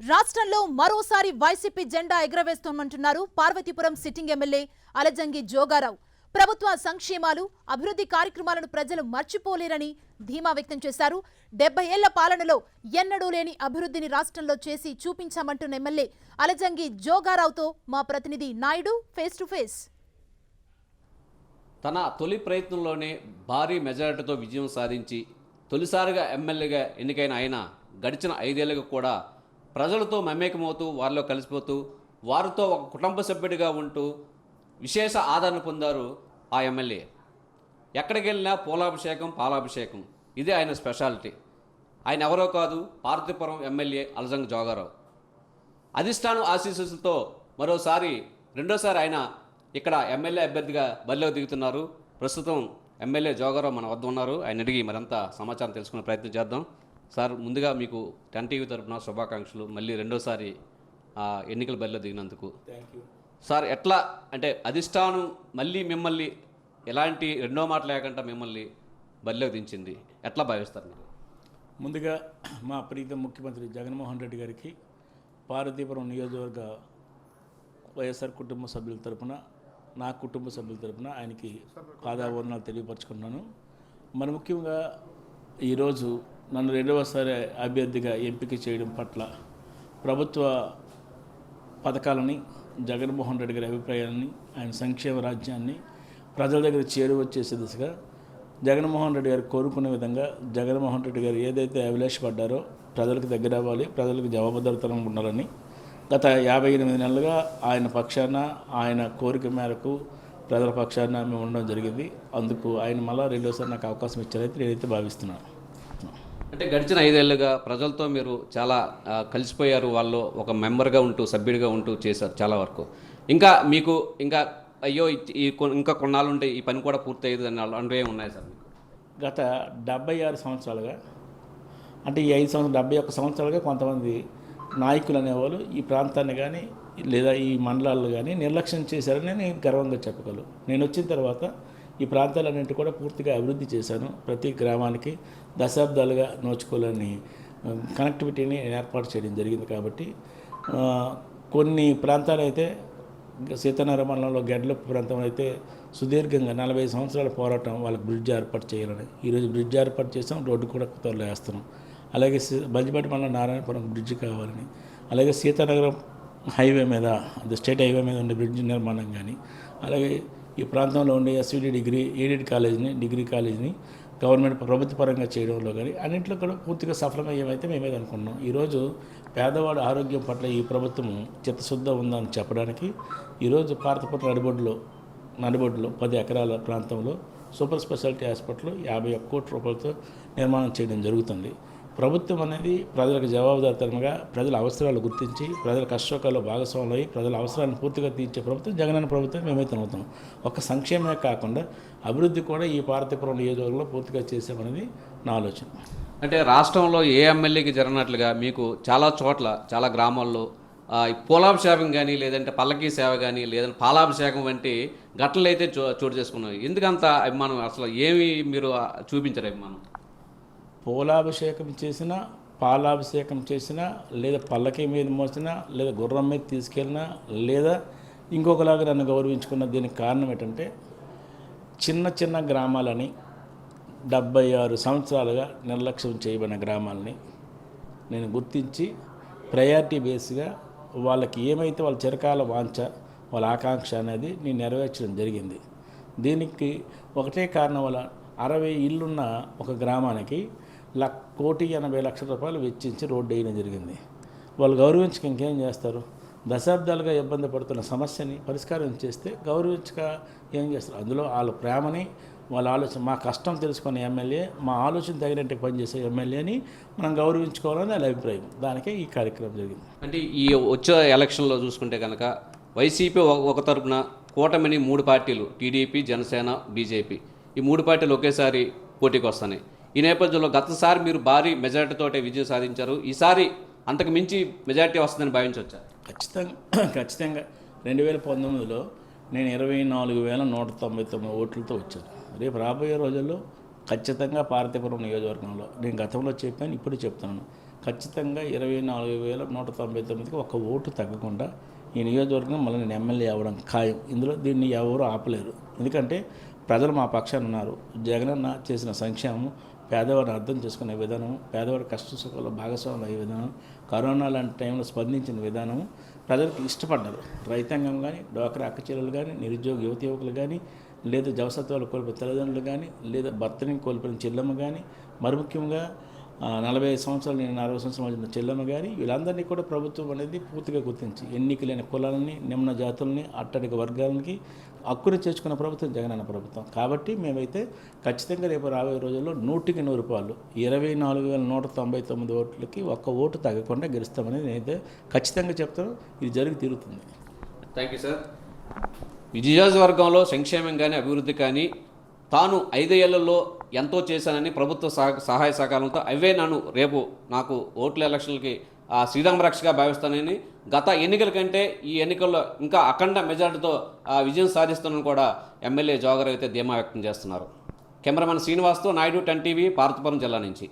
రాష్ట్రంలో మరోసారి వైసీపీ జెండా ఎగరవేస్తామంటున్నారు పార్వతీపురం సిట్టింగ్ ఎమ్మెల్యే అలజంగి జోగారావు. ప్రభుత్వ సంక్షేమాలు అభివృద్ధి కార్యక్రమాలను ప్రజలు మర్చిపోలేరని ధీమా వ్యక్తం చేశారు. డెబ్బై ఏళ్ళ పాలనలో ఎన్నడూ లేని అభివృద్ధిని రాష్ట్రంలో చేసి చూపించామంటున్న ఎమ్మెల్యే అలజంగి జోగారావుతో మా ప్రతినిధి నాయుడు ఫేస్ టు ఫేస్ తన తొలి ప్రయత్నంలోనే భారీ మెజారిటీతో విజయం సాధించి తొలిసారిగా ఎమ్మెల్యేగా ఎన్నికైన ఆయన గడిచిన ఐదేళ్ళకు కూడా ప్రజలతో మమేకమవుతూ వారిలో కలిసిపోతూ వారితో ఒక కుటుంబ సభ్యుడిగా ఉంటూ విశేష ఆదరణ పొందారు ఆ ఎమ్మెల్యే. ఎక్కడికి వెళ్ళినా పూలాభిషేకం పాలాభిషేకం. ఇదే ఆయన స్పెషాలిటీ. ఆయన ఎవరో కాదు పార్వతీపురం ఎమ్మెల్యే అలజంగ్ జోగారావు. అధిష్టానం ఆశీస్సులతో మరోసారి రెండోసారి ఆయన ఇక్కడ ఎమ్మెల్యే అభ్యర్థిగా బరిలో దిగుతున్నారు. ప్రస్తుతం ఎమ్మెల్యే జోగారావు మన వద్ద ఉన్నారు. ఆయన అడిగి మరింత సమాచారం తెలుసుకునే ప్రయత్నం చేద్దాం. సార్ ముందుగా మీకు టెన్ టీవీ తరపున శుభాకాంక్షలు. మళ్ళీ రెండోసారి ఆ, ఎన్నికల బరిలో దిగినందుకు. సార్ ఎట్లా అంటే అధిష్టానం మళ్ళీ మిమ్మల్ని ఎలాంటి రెండో మాట లేకుండా మిమ్మల్ని బరిలోకి దించింది? ఎట్లా భావిస్తారు మీరు? ముందుగా మా ప్రీతం ముఖ్యమంత్రి జగన్మోహన్ రెడ్డి గారికి పార్వతీపురం నియోజకవర్గ వైఎస్ఆర్ కుటుంబ సభ్యుల తరపున నా కుటుంబ సభ్యుల తరపున ఆయనకి పాదాభరణాలు తెలియపరచుకున్నాను మరి ముఖ్యంగా ఈరోజు నన్ను రెండవసారి అభ్యర్థిగా ఎంపిక చేయడం పట్ల ప్రభుత్వ పథకాలని జగన్మోహన్ రెడ్డి గారి అభిప్రాయాన్ని ఆయన సంక్షేమ రాజ్యాన్ని ప్రజల దగ్గర చేరువచ్చేసే దిశగా జగన్మోహన్ రెడ్డి గారు కోరుకునే విధంగా జగన్మోహన్ రెడ్డి గారు ఏదైతే అభిలాషపడ్డారో ప్రజలకు దగ్గర అవ్వాలి ప్రజలకు జవాబుదారితనం ఉండాలని గత యాభై ఎనిమిది నెలలుగా ఆయన పక్షాన ఆయన కోరిక మేరకు ప్రజల పక్షాన మేము ఉండడం జరిగింది. అందుకు ఆయన మళ్ళీ రెండోసారి నాకు అవకాశం ఇచ్చారైతే నేనైతే భావిస్తున్నాను. అంటే గడిచిన ఐదేళ్ళుగా ప్రజలతో మీరు చాలా కలిసిపోయారు. వాళ్ళు ఒక మెంబర్గా ఉంటూ సభ్యుడిగా ఉంటూ చేశారు చాలా వరకు. ఇంకా మీకు ఇంకా అయ్యో ఈ- ఇంకా కొన్నాళ్ళు ఉంటే ఈ పని కూడా పూర్తయ్యేది అని అలాంటివి ఉన్నాయి సార్ గత డెబ్బై ఆరు సంవత్సరాలుగా అంటే ఈ ఐదు సంవత్సరం డెబ్బై ఒక్క సంవత్సరాలుగా కొంతమంది నాయకులు అనేవాళ్ళు ఈ ప్రాంతాన్ని కానీ లేదా ఈ మండలాల్లో కానీ నిర్లక్ష్యం చేశారని నేను గర్వంగా చెప్పగలను. నేను వచ్చిన తర్వాత ఈ ప్రాంతాలన్నింటి కూడా పూర్తిగా అభివృద్ధి చేశాను. ప్రతి గ్రామానికి దశాబ్దాలుగా నోచుకోలేని కనెక్టివిటీని ఏర్పాటు చేయడం జరిగింది కాబట్టి కొన్ని ప్రాంతాలు అయితే సీతానగర మండలంలో గెడ్లపు ప్రాంతం అయితే సుదీర్ఘంగా నలభై సంవత్సరాల పోరాటం వాళ్ళకి బ్రిడ్జ్ ఏర్పాటు చేయాలని. ఈరోజు బ్రిడ్జ్ ఏర్పాటు చేసాం రోడ్డు కూడా త్వరలో వేస్తున్నాం. అలాగే సి- బంజిపేట మండలం నారాయణపురం బ్రిడ్జ్ కావాలని. అలాగే సీతానగరం హైవే మీద అది స్టేట్ హైవే మీద ఉండే బ్రిడ్జ్ నిర్మాణం కానీ అలాగే ఈ ప్రాంతంలో ఉండే ఎస్విడి డిగ్రీ ఎయిడెడ్ కాలేజ్ని డిగ్రీ కాలేజ్ని గవర్నమెంట్ ప్రభుత్వ పరంగా చేయడంలో కానీ అన్నింటిలో కూడా పూర్తిగా సఫలమయ్యేమైతే మేమే అనుకున్నాం ఈరోజు పేదవాడు ఆరోగ్యం పట్ల ఈ ప్రభుత్వం చిత్తశుద్ధ ఉందని చెప్పడానికి ఈరోజు పార్తపురం నడిబొడ్డులో నడిబొడ్డులో పది ఎకరాల ప్రాంతంలో సూపర్ స్పెషాలిటీ హాస్పిటల్ యాభై ఒక్క కోట్ల రూపాయలతో నిర్మాణం చేయడం జరుగుతుంది. ప్రభుత్వం అనేది ప్రజలకు జవాబుదారితనంగా ప్రజల అవసరాలు గుర్తించి ప్రజల కష్టకాల్లో భాగస్వాములై ప్రజల అవసరాలను పూర్తిగా తీర్చే ప్రభుత్వం జగనన్న ప్రభుత్వం మేమైతే అవుతాం ఒక సంక్షేమమే కాకుండా అభివృద్ధి కూడా ఈ పార్వతీపురం నియోజకవర్గంలో పూర్తిగా చేసామనేది నా ఆలోచన. అంటే రాష్ట్రంలో ఏ ఎమ్మెల్యేకి జరిగినట్లుగా మీకు చాలా చోట్ల చాలా గ్రామాల్లో ఆ, ఈ పూలాభిషేకం కానీ లేదంటే పల్లకీ సేవ కానీ లేదంటే పాలాభిషేకం వంటి ఘటనలు అయితే చో చోటు చేసుకున్నాయి. ఎందుకంత అభిమానం? అసలు ఏమి మీరు చూపించారు చూపించరు అభిమానం? పూలాభిషేకం చేసినా పాలాభిషేకం చేసినా లేదా పల్లకి మీద మోసినా లేదా గుర్రం మీద తీసుకెళ్ళినా లేదా ఇంకొకలాగా నన్ను గౌరవించుకున్న దీనికి కారణం ఏంటంటే చిన్న చిన్న గ్రామాలని డెబ్బై ఆరు సంవత్సరాలుగా నిర్లక్ష్యం చేయబడిన గ్రామాలని నేను గుర్తించి ప్రయారిటీ బేస్గా వాళ్ళకి ఏమైతే వాళ్ళ చిరకాల వాంఛ వాళ్ళ ఆకాంక్ష అనేది నేను నెరవేర్చడం జరిగింది. దీనికి ఒకటే కారణం వల్ల అరవై ఇల్లున్న ఒక గ్రామానికి లక్ కోటి ఎనభై లక్షల రూపాయలు వెచ్చించి రోడ్డు వేయడం జరిగింది. వాళ్ళు గౌరవించక ఇంకేం చేస్తారు? దశాబ్దాలుగా ఇబ్బంది పడుతున్న సమస్యని పరిష్కారం చేస్తే గౌరవించక ఏం చేస్తారు? అందులో వాళ్ళ ప్రేమని వాళ్ళ ఆలోచన మా కష్టం తెలుసుకునే ఎమ్మెల్యే మా ఆలోచన తగినట్టు పనిచేసే ఎమ్మెల్యేని మనం గౌరవించుకోవాలని వాళ్ళ అభిప్రాయం. దానికే ఈ కార్యక్రమం జరిగింది. అంటే ఈ వచ్చే ఎలక్షన్లో చూసుకుంటే కనుక వైసీపీ ఒక- ఒక తరపున కూటమిని మూడు పార్టీలు టీడీపీ జనసేన బీజేపీ. ఈ మూడు పార్టీలు ఒకేసారి పోటీకి వస్తున్నాయి ఈ నేపథ్యంలో గతసారి మీరు భారీ మెజార్టీతోటే విజయం సాధించారు. ఈసారి అంతకు మించి మెజారిటీ వస్తుందని భావించవచ్చా? ఖచ్చితంగా ఖచ్చితంగా. రెండు వేల పంతొమ్మిదిలో నేను ఇరవై నాలుగు వేల నూట తొంభై తొమ్మిది ఓట్లతో వచ్చాను. రేపు రాబోయే రోజుల్లో ఖచ్చితంగా పార్వతీపురం నియోజకవర్గంలో నేను గతంలో చెప్పాను ఇప్పుడు చెప్తున్నాను. ఖచ్చితంగా ఇరవై నాలుగు వేల నూట తొంభై తొమ్మిదికి ఒక ఓటు తగ్గకుండా ఈ నియోజకవర్గం మళ్ళీ నేను ఎమ్మెల్యే అవ్వడం ఖాయం. ఇందులో దీన్ని ఎవరు ఆపలేరు. ఎందుకంటే ప్రజలు మా పక్షాన ఉన్నారు. జగనన్న చేసిన సంక్షేమం పేదవారిని అర్థం చేసుకునే విధానం పేదవారి కష్ట సుఖాల్లో భాగస్వాములు అయ్యే విధానం కరోనా లాంటి టైంలో స్పందించిన విధానం ప్రజలకు ఇష్టపడ్డారు రైతాంగం కానీ డ్వాక్రా అక్కచెల్లెలు కానీ నిరుద్యోగ యువతి యువకులు కానీ లేదా జవసత్వాలు కోల్పోయిన తల్లిదండ్రులు కానీ లేదా భర్తని కోల్పోయిన చెల్లెమ్మ కానీ మరి ముఖ్యంగా నలభై ఐదు సంవత్సరాలు నేను అరవై సంవత్సరం మధ్య చెల్లెమ్మ గారి వీళ్ళందరినీ కూడా ప్రభుత్వం అనేది పూర్తిగా గుర్తించి ఎన్నికలైన కులాలని నిమ్న జాతుల్ని అట్టడిక వర్గాలకి హక్కుని చేర్చుకున్న ప్రభుత్వం జగనన్న ప్రభుత్వం. కాబట్టి మేమైతే ఖచ్చితంగా రేపు రాబోయే రోజుల్లో నూటికి నూరు రూపాయలు ఇరవై నాలుగు వేల నూట తొంభై తొమ్మిది ఓట్లకి ఒక్క ఓటు తగ్గకుండా గెలుస్తామని నేనైతే ఖచ్చితంగా చెప్తాను. ఇది జరిగి తీరుతుంది. Thank you sir. ఈ నియోజకవర్గంలో సంక్షేమం కానీ అభివృద్ధి కానీ తాను ఐదేళ్ళలో ఎంతో చేశానని ప్రభుత్వ సహ- సహాయ సహకారంతో అవే నన్ను రేపు నాకు ఓట్ల ఎలక్షన్లకి శ్రీరామ రక్షగా భావిస్తానని గత ఎన్నికల కంటే ఈ ఎన్నికల్లో ఇంకా అఖండ మెజార్టీతో ఆ విజయం సాధిస్తానని కూడా ఎమ్మెల్యే జోగర్ అయితే ధీమా వ్యక్తం చేస్తున్నారు. కెమెరామెన్ శ్రీనివాస్తో నాయుడు టెన్ టీవీ పార్తపురం జిల్లా నుంచి.